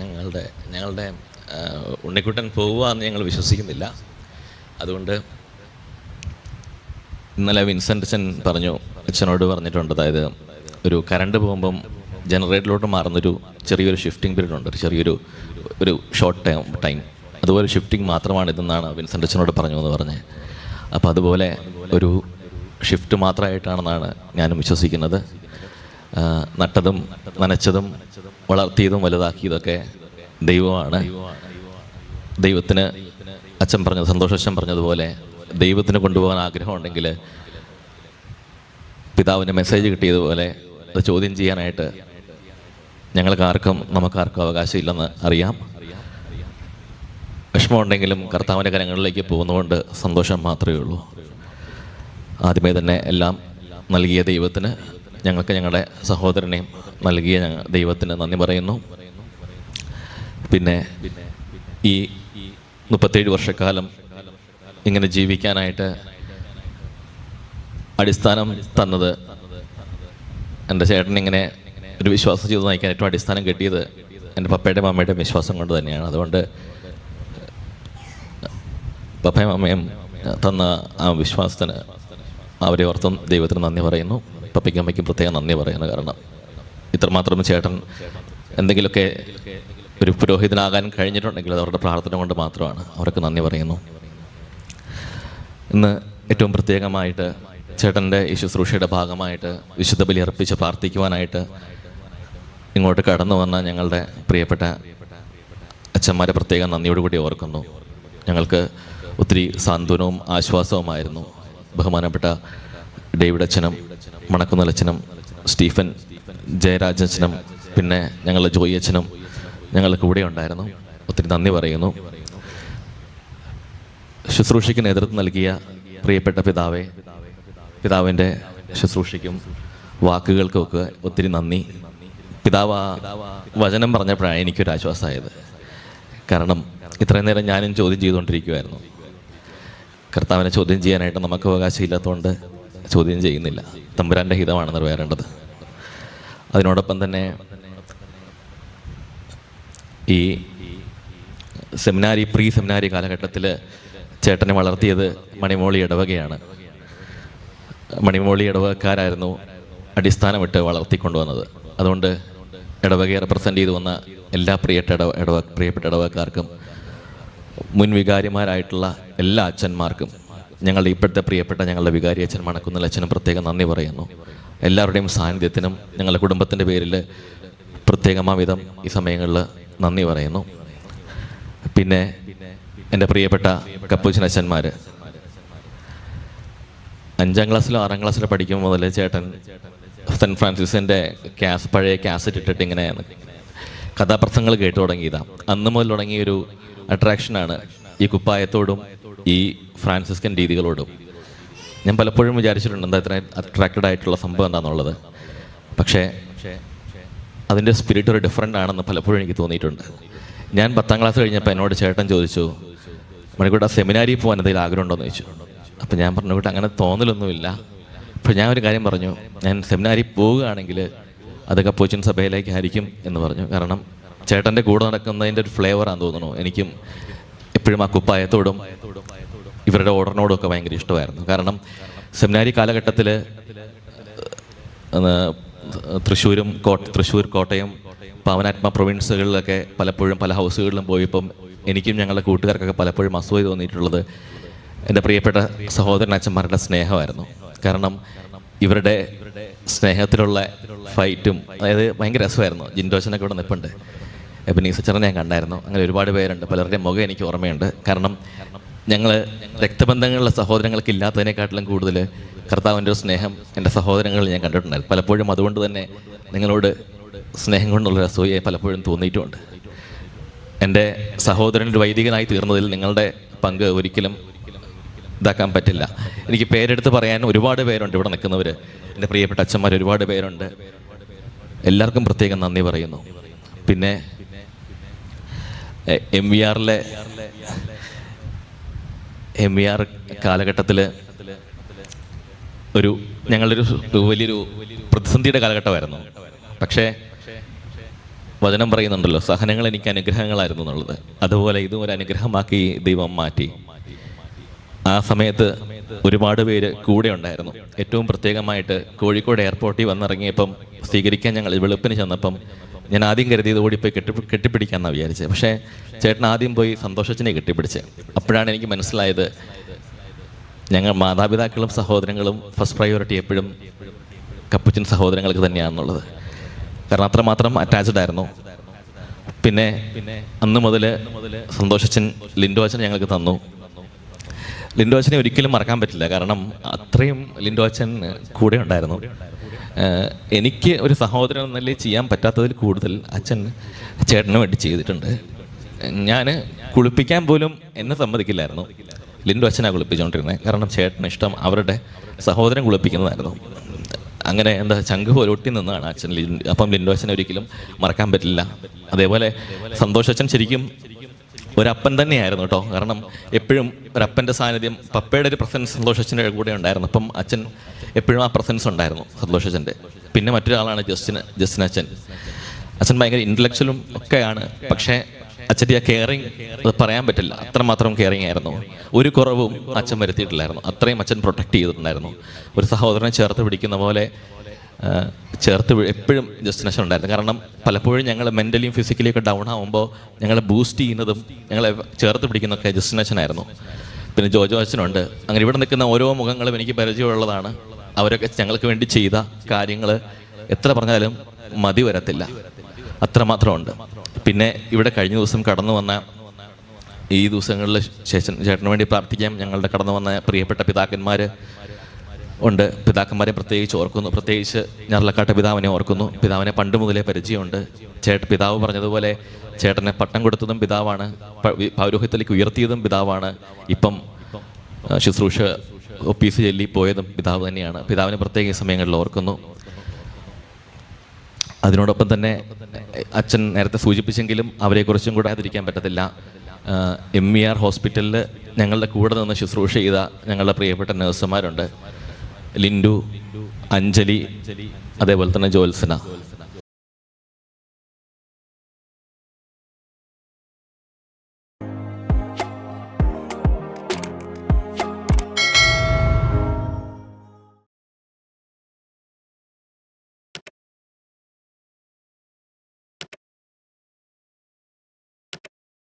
ഞങ്ങളുടെ ഞങ്ങളുടെ ഉണ്ണിക്കുട്ടൻ പോവുക എന്ന് ഞങ്ങൾ വിശ്വസിക്കുന്നില്ല. അതുകൊണ്ട് ഇന്നലെ വിൻസെന്റ് അച്ഛൻ പറഞ്ഞു അച്ഛനോട് പറഞ്ഞിട്ടുണ്ട് അതായത് ഒരു കറണ്ട് പോകുമ്പം ജനറേറ്ററിലോട്ട് മാറുന്നൊരു ചെറിയൊരു ഷിഫ്റ്റിംഗ് പീരീഡ് ഉണ്ട് ഒരു ചെറിയൊരു ഒരു ഷോർട്ട് ടൈം ടൈം അതുപോലെ ഷിഫ്റ്റിംഗ് മാത്രമാണ് ഇതെന്നാണ് വിൻസെന്റ് അച്ഛനോട് പറഞ്ഞു എന്ന് പറഞ്ഞ് അപ്പോൾ അതുപോലെ ഒരു ഷിഫ്റ്റ് മാത്രമായിട്ടാണെന്നാണ് ഞാനും വിശ്വസിക്കുന്നത്. നട്ടതും നനച്ചതും വളർത്തിയതും വലുതാക്കിയതൊക്കെ ദൈവമാണ്. ദൈവത്തിന് അച്ഛൻ പറഞ്ഞത് സന്തോഷം പറഞ്ഞതുപോലെ ദൈവത്തിന് കൊണ്ടുപോകാൻ ആഗ്രഹമുണ്ടെങ്കിൽ പിതാവിന്റെ മെസ്സേജ് കിട്ടിയതുപോലെ അത് ചോദ്യം ചെയ്യാനായിട്ട് ഞങ്ങൾക്കാർക്കും നമുക്കാർക്കും അവകാശമില്ലെന്ന് അറിയാം. വിഷമമുണ്ടെങ്കിലും കർത്താവിന്റെ കരങ്ങളിലേക്ക് പോകുന്നതുകൊണ്ട് സന്തോഷം മാത്രമേ ഉള്ളൂ. ആദ്യമേ തന്നെ എല്ലാം നൽകിയ ദൈവത്തിന് ഞങ്ങൾക്ക് ഞങ്ങളുടെ സഹോദരനെയും നൽകിയ ഞങ്ങൾ ദൈവത്തിന് നന്ദി പറയുന്നു. പിന്നെ ഈ മുപ്പത്തേഴ് വർഷക്കാലം ഇങ്ങനെ ജീവിക്കാനായിട്ട് അടിസ്ഥാനം തന്നത് എന്റെ ചേട്ടൻ ഇങ്ങനെ ഒരു വിശ്വാസം ചെയ്ത് നയിക്കാൻ ഏറ്റവും അടിസ്ഥാനം കിട്ടിയത് എന്റെ പപ്പയുടെയും അമ്മയുടെയും വിശ്വാസം കൊണ്ട് തന്നെയാണ്. അതുകൊണ്ട് പപ്പയും അമ്മയും തന്ന ആ വിശ്വാസത്തിന് അവരെ ഓർത്തും ദൈവത്തിന് നന്ദി പറയുന്നു. പപ്പയ്ക്കും അമ്മയ്ക്കും പ്രത്യേകം നന്ദി പറയുന്നു കാരണം ഇത്രമാത്രം ചേട്ടൻ എന്തെങ്കിലുമൊക്കെ ഒരു പുരോഹിതനാകാൻ കഴിഞ്ഞിട്ടുണ്ടെങ്കിൽ അവരുടെ പ്രാർത്ഥന കൊണ്ട് മാത്രമാണ്. അവർക്ക് നന്ദി പറയുന്നു. ഇന്ന് ഏറ്റവും പ്രത്യേകമായിട്ട് ചേട്ടന്റെ ഈ ശുശ്രൂഷയുടെ ഭാഗമായിട്ട് വിശുദ്ധ ബലി അർപ്പിച്ച് പ്രാർത്ഥിക്കുവാനായിട്ട് ഇങ്ങോട്ട് കടന്നു വന്ന ഞങ്ങളുടെ പ്രിയപ്പെട്ട അച്ഛന്മാരെ പ്രത്യേകം നന്ദിയോടുകൂടി ഓർക്കുന്നു. ഞങ്ങൾക്ക് ഒത്തിരി സാന്ത്വനവും ആശ്വാസവുമായിരുന്നു. ബഹുമാനപ്പെട്ട ഡേവിഡ് അച്ഛനും മണക്കുന്നൽ അച്ഛനും സ്റ്റീഫൻ ജയരാജ് അച്ഛനും പിന്നെ ഞങ്ങളുടെ ജോയി അച്ഛനും ഞങ്ങളുടെ കൂടെ ഉണ്ടായിരുന്നു. ഒത്തിരി നന്ദി പറയുന്നു. ശുശ്രൂഷയ്ക്ക് നേതൃത്വം നൽകിയ പ്രിയപ്പെട്ട പിതാവെ പിതാവിന്റെ ശുശ്രൂഷയ്ക്കും വാക്കുകൾക്കുമൊക്കെ ഒത്തിരി നന്ദി. പിതാവ് വചനം പറഞ്ഞപ്പോഴാണ് എനിക്കൊരു ആശ്വാസമായത്. കാരണം ഇത്രയും നേരം ഞാനും ചോദ്യം ചെയ്തുകൊണ്ടിരിക്കുമായിരുന്നു കർത്താവിനെ ചോദ്യം ചെയ്യാനായിട്ട് നമുക്ക് അവകാശമില്ലാത്തതുകൊണ്ട് ചോദ്യം ചെയ്യുന്നില്ല. തമ്പുരാന്റെ ഹിതമാണ് നിറവേറേണ്ടത് അതിനോടൊപ്പം തന്നെ ഈ സെമിനാരി പ്രീ സെമിനാരി കാലഘട്ടത്തിൽ ചേട്ടനെ വളർത്തിയത് മണിമോളി ഇടവകയാണ് മണിമോളി ഇടവകക്കാരായിരുന്നു അടിസ്ഥാനമിട്ട് വളർത്തിക്കൊണ്ടുവന്നത്. അതുകൊണ്ട് ഇടവകയെ റെപ്രസെന്റ് ചെയ്തു വന്ന എല്ലാ പ്രിയപ്പെട്ട ഇടവ ഇടവ പ്രിയപ്പെട്ട ഇടവകക്കാർക്കും മുൻവികാരിമാരായിട്ടുള്ള എല്ലാ അച്ഛന്മാർക്കും ഞങ്ങളുടെ ഇപ്പോഴത്തെ പ്രിയപ്പെട്ട ഞങ്ങളുടെ വികാരി അച്ഛൻ മണക്കുന്നിൽ അച്ഛനും പ്രത്യേകം നന്ദി പറയുന്നു. എല്ലാവരുടെയും സാന്നിധ്യത്തിനും ഞങ്ങളുടെ കുടുംബത്തിന്റെ പേരിൽ പ്രത്യേകമാ വിധം ഈ സമയങ്ങളിൽ നന്ദി പറയുന്നു. പിന്നെ എന്റെ പ്രിയപ്പെട്ട കപ്പൂച്ചൻ അച്ഛന്മാർ. അഞ്ചാം ക്ലാസ്സിലോ ആറാം ക്ലാസ്സിലോ പഠിക്കുമ്പോൾ മുതൽ ചേട്ടൻ സെന്റ് ഫ്രാൻസിസിന്റെ ക്യാസ് പഴയ ക്യാസറ്റ് ഇട്ടിട്ട് ഇങ്ങനെ കഥാപ്രസംഗങ്ങൾ കേട്ടു തുടങ്ങിയതാണ്. അന്ന് മുതൽ തുടങ്ങിയൊരു അട്രാക്ഷനാണ് ഈ കുപ്പായത്തോടും ഈ ഫ്രാൻസിസ്കൻ രീതികളോടും. ഞാൻ പലപ്പോഴും വിചാരിച്ചിട്ടുണ്ട് എന്താ ഇത്ര അട്രാക്റ്റഡ് ആയിട്ടുള്ള സംഭവം എന്താണെന്നുള്ളത് പക്ഷേ അതിന്റെ സ്പിരിറ്റ് ഒരു ഡിഫറെന്റ് ആണെന്ന് പലപ്പോഴും എനിക്ക് തോന്നിയിട്ടുണ്ട്. ഞാൻ പത്താം ക്ലാസ് കഴിഞ്ഞപ്പോൾ എന്നോട് ചേട്ടൻ ചോദിച്ചു മണിക്കൂട്ട സെമിനാരിയിൽ പോകാൻ എന്തെങ്കിലും ആഗ്രഹമുണ്ടോ എന്ന് ചോദിച്ചു. അപ്പോൾ ഞാൻ പറഞ്ഞു കൂട്ട അങ്ങനെ തോന്നലൊന്നുമില്ല. അപ്പോൾ ഞാൻ ഒരു കാര്യം പറഞ്ഞു ഞാൻ സെമിനാരിൽ പോവുകയാണെങ്കിൽ അത് കപ്പോച്ചിൻ സഭയിലേക്കായിരിക്കും എന്ന് പറഞ്ഞു. കാരണം ചേട്ടന്റെ കൂടെ നടക്കുന്നതിന്റെ ഒരു ഫ്ലേവറാന്ന് തോന്നുന്നു. എനിക്കും എപ്പോഴും ആ കുപ്പായത്തോടും ഇവരുടെ ഓർഡറിനോടും ഒക്കെ ഭയങ്കര ഇഷ്ടമായിരുന്നു. കാരണം സെമിനാരി കാലഘട്ടത്തിൽ തൃശ്ശൂരും കോട്ട തൃശ്ശൂർ കോട്ടയം പവനാത്മ പ്രൊവിൻസുകളിലൊക്കെ പലപ്പോഴും പല ഹൗസുകളിലും പോയി ഇപ്പം എനിക്കും ഞങ്ങളുടെ കൂട്ടുകാർക്കൊക്കെ പലപ്പോഴും അസൂയ തോന്നിയിട്ടുള്ളത് എന്റെ പ്രിയപ്പെട്ട സഹോദരൻ അച്ഛന്മാരുടെ സ്നേഹമായിരുന്നു. കാരണം ഇവരുടെ സ്നേഹത്തിലുള്ള ഫൈറ്റും അതായത് ഭയങ്കര രസമായിരുന്നു. ജിൻഡോച്ചനൊക്കെ ഇവിടെ നിൽപ്പുണ്ട് എബനീസച്ചറിനെ ഞാൻ കണ്ടായിരുന്നു. അങ്ങനെ ഒരുപാട് പേരുണ്ട്. പലരുടെയും മുഖം എനിക്ക് ഓർമ്മയുണ്ട്. കാരണം ഞങ്ങൾ രക്തബന്ധങ്ങളുള്ള സഹോദരങ്ങൾക്ക് ഇല്ലാത്തതിനെക്കാട്ടിലും കൂടുതൽ കർത്താവിന്റെ ഒരു സ്നേഹം എന്റെ സഹോദരങ്ങളിൽ ഞാൻ കണ്ടിട്ടുണ്ടായിരുന്നു പലപ്പോഴും അതുകൊണ്ട് തന്നെ നിങ്ങളോട് സ്നേഹം കൊണ്ടുള്ള അസൂയെ പലപ്പോഴും തോന്നിയിട്ടുമുണ്ട്. എന്റെ സഹോദരൻ ഒരു വൈദികനായി തീർന്നതിൽ നിങ്ങളുടെ പങ്ക് ഒരിക്കലും ഇതാക്കാൻ പറ്റില്ല. എനിക്ക് പേരെടുത്ത് പറയാൻ ഒരുപാട് പേരുണ്ട് ഇവിടെ നിൽക്കുന്നവർ എന്റെ പ്രിയപ്പെട്ട അച്ഛന്മാർ ഒരുപാട് പേരുണ്ട്. എല്ലാവർക്കും പ്രത്യേകം നന്ദി പറയുന്നു. പിന്നെ എം വി ആറിലെ എം വി ആർ കാലഘട്ടത്തിൽ ഒരു ഞങ്ങളൊരു വലിയൊരു പ്രതിസന്ധിയുടെ കാലഘട്ടമായിരുന്നു. പക്ഷേ വചനം പറയുന്നുണ്ടല്ലോ സഹനങ്ങൾ എനിക്ക് അനുഗ്രഹങ്ങളായിരുന്നു എന്നുള്ളത്. അതുപോലെ ഇതും ഒരു അനുഗ്രഹമാക്കി ദൈവം മാറ്റി. ആ സമയത്ത് ഒരുപാട് പേര് കൂടെ ഉണ്ടായിരുന്നു. ഏറ്റവും പ്രത്യേകമായിട്ട് കോഴിക്കോട് എയർപോർട്ടിൽ വന്നിറങ്ങിയപ്പം സ്വീകരിക്കാൻ ഞങ്ങൾ വെളുപ്പിന് ചെന്നപ്പം ഞാൻ ആദ്യം കരുതിയത് ഓടിപ്പോയി കെട്ടി കെട്ടിപ്പിടിക്കാമെന്നാണ് വിചാരിച്ചത്. പക്ഷേ ചേട്ടൻ ആദ്യം പോയി സന്തോഷത്തിനെ കെട്ടിപ്പിടിച്ച്. അപ്പോഴാണ് എനിക്ക് മനസ്സിലായത് ഞങ്ങൾ മാതാപിതാക്കളും സഹോദരങ്ങളും ഫസ്റ്റ് പ്രയോറിറ്റി എപ്പോഴും കപ്പുച്ചൻ സഹോദരങ്ങൾക്ക് തന്നെയാണെന്നുള്ളത്. കാരണം അത്രമാത്രം അറ്റാച്ച്ഡ് ആയിരുന്നു. പിന്നെ അന്ന് മുതൽ സന്തോഷച്ചൻ ലിൻഡോ അച്ഛൻ ഞങ്ങൾക്ക് തന്നു. ലിൻഡോ അച്ഛനെ ഒരിക്കലും മറക്കാൻ പറ്റില്ല. കാരണം അത്രയും ലിൻഡോച്ചൻ കൂടെ ഉണ്ടായിരുന്നു. എനിക്ക് ഒരു സഹോദരൻ എന്നല്ലേ ചെയ്യാൻ പറ്റാത്തതിൽ കൂടുതൽ അച്ഛൻ ചേട്ടന് വേണ്ടി ചെയ്തിട്ടുണ്ട്. ഞാൻ കുളിപ്പിക്കാൻ പോലും എന്നെ സമ്മതിക്കില്ലായിരുന്നു. ലിൻഡോ അച്ഛനാണ് കുളിപ്പിച്ചുകൊണ്ടിരുന്നത് കാരണം ചേട്ടന് ഇഷ്ടം അവരുടെ സഹോദരൻ കുളിപ്പിക്കുന്നതായിരുന്നു. അങ്ങനെ എന്താ ചങ്ക് ഒട്ടി നിന്നാണ് അച്ഛൻ അപ്പം ലിൻഡോ അച്ഛനെ ഒരിക്കലും മറക്കാൻ പറ്റില്ല. അതേപോലെ സന്തോഷ് അച്ഛൻ ശരിക്കും ഒരപ്പൻ തന്നെയായിരുന്നു കേട്ടോ കാരണം എപ്പോഴും ഒരപ്പന്റെ സാന്നിധ്യം പപ്പയുടെ ഒരു പ്രസൻസ് സന്തോഷ് അച്ഛന്റെ കൂടെ ഉണ്ടായിരുന്നു. അപ്പം അച്ഛൻ എപ്പോഴും ആ പ്രസൻസ് ഉണ്ടായിരുന്നു സന്തോഷ് അച്ഛന്റെ പിന്നെ മറ്റൊരാളാണ് ജസ്റ്റിന് ജസ്റ്റിൻ അച്ഛൻ. അച്ഛൻ ഭയങ്കര ഇന്റലക്ച്വലും ഒക്കെയാണ്. പക്ഷേ അച്ഛന്റെ ആ കെയറിങ് പറയാൻ പറ്റില്ല. അത്രമാത്രം കെയറിങ് ആയിരുന്നു. ഒരു കുറവും അച്ഛൻ വരുത്തിയിട്ടില്ലായിരുന്നു. അത്രയും അച്ഛൻ പ്രൊട്ടക്ട് ചെയ്തിട്ടുണ്ടായിരുന്നു. ഒരു സഹോദരനെ ചേർത്ത് പിടിക്കുന്ന പോലെ ചേർത്ത് എപ്പോഴും ജസ്റ്റിനേഷൻ ഉണ്ടായിരുന്നു. കാരണം പലപ്പോഴും ഞങ്ങൾ മെന്റലിയും ഫിസിക്കലിയൊക്കെ ഡൗൺ ആകുമ്പോൾ ഞങ്ങളെ ബൂസ്റ്റ് ചെയ്യുന്നതും ഞങ്ങളെ ചേർത്ത് പിടിക്കുന്നതൊക്കെ ജസ്റ്റിനേഷൻ ആയിരുന്നു. പിന്നെ ജോജോ അച്ഛനുണ്ട്. അങ്ങനെ ഇവിടെ നിൽക്കുന്ന ഓരോ മുഖങ്ങളും എനിക്ക് പരിചയമുള്ളതാണ്. അവരൊക്കെ ഞങ്ങൾക്ക് വേണ്ടി ചെയ്ത കാര്യങ്ങൾ എത്ര പറഞ്ഞാലും മതി വരത്തില്ല. അത്രമാത്രമുണ്ട് പിന്നെ ഇവിടെ കഴിഞ്ഞ ദിവസം കടന്നു വന്ന ഈ ദിവസങ്ങളിൽ ശേഷൻ ചേട്ടന് വേണ്ടി പ്രാർത്ഥിക്കാം. ഞങ്ങളുടെ കടന്നു വന്ന പ്രിയപ്പെട്ട പിതാക്കന്മാർ ഉണ്ട്. പിതാക്കന്മാരെ പ്രത്യേകിച്ച് ഓർക്കുന്നു. പ്രത്യേകിച്ച് ഞർലക്കാട്ട് പിതാവിനെ ഓർക്കുന്നു. പിതാവിനെ പണ്ട് മുതലേ പരിചയമുണ്ട്. ചേട്ട പിതാവ് പറഞ്ഞതുപോലെ ചേട്ടനെ പട്ടം കൊടുത്തതും പിതാവാണ്. പൗരോഹിത്യത്തിലേക്ക് ഉയർത്തിയതും പിതാവാണ്. ഇപ്പം ശുശ്രൂഷ ഒപ്പീസ് ചൊല്ലി പോയതും പിതാവ് തന്നെയാണ്. പിതാവിനെ പ്രത്യേക സമയങ്ങളിൽ ഓർക്കുന്നു. അതിനോടൊപ്പം തന്നെ അച്ഛൻ നേരത്തെ സൂചിപ്പിച്ചെങ്കിലും അവരെക്കുറിച്ചും കൂടെ അതിരിക്കാൻ പറ്റത്തില്ല. എം ഇ ആർ ഹോസ്പിറ്റലിൽ ഞങ്ങളുടെ കൂടെ നിന്ന് ശുശ്രൂഷ ചെയ്ത ഞങ്ങളുടെ പ്രിയപ്പെട്ട നഴ്സുമാരുണ്ട്. ലിൻഡു അഞ്ജലി അതേപോലെ തന്നെ ജോത്സന.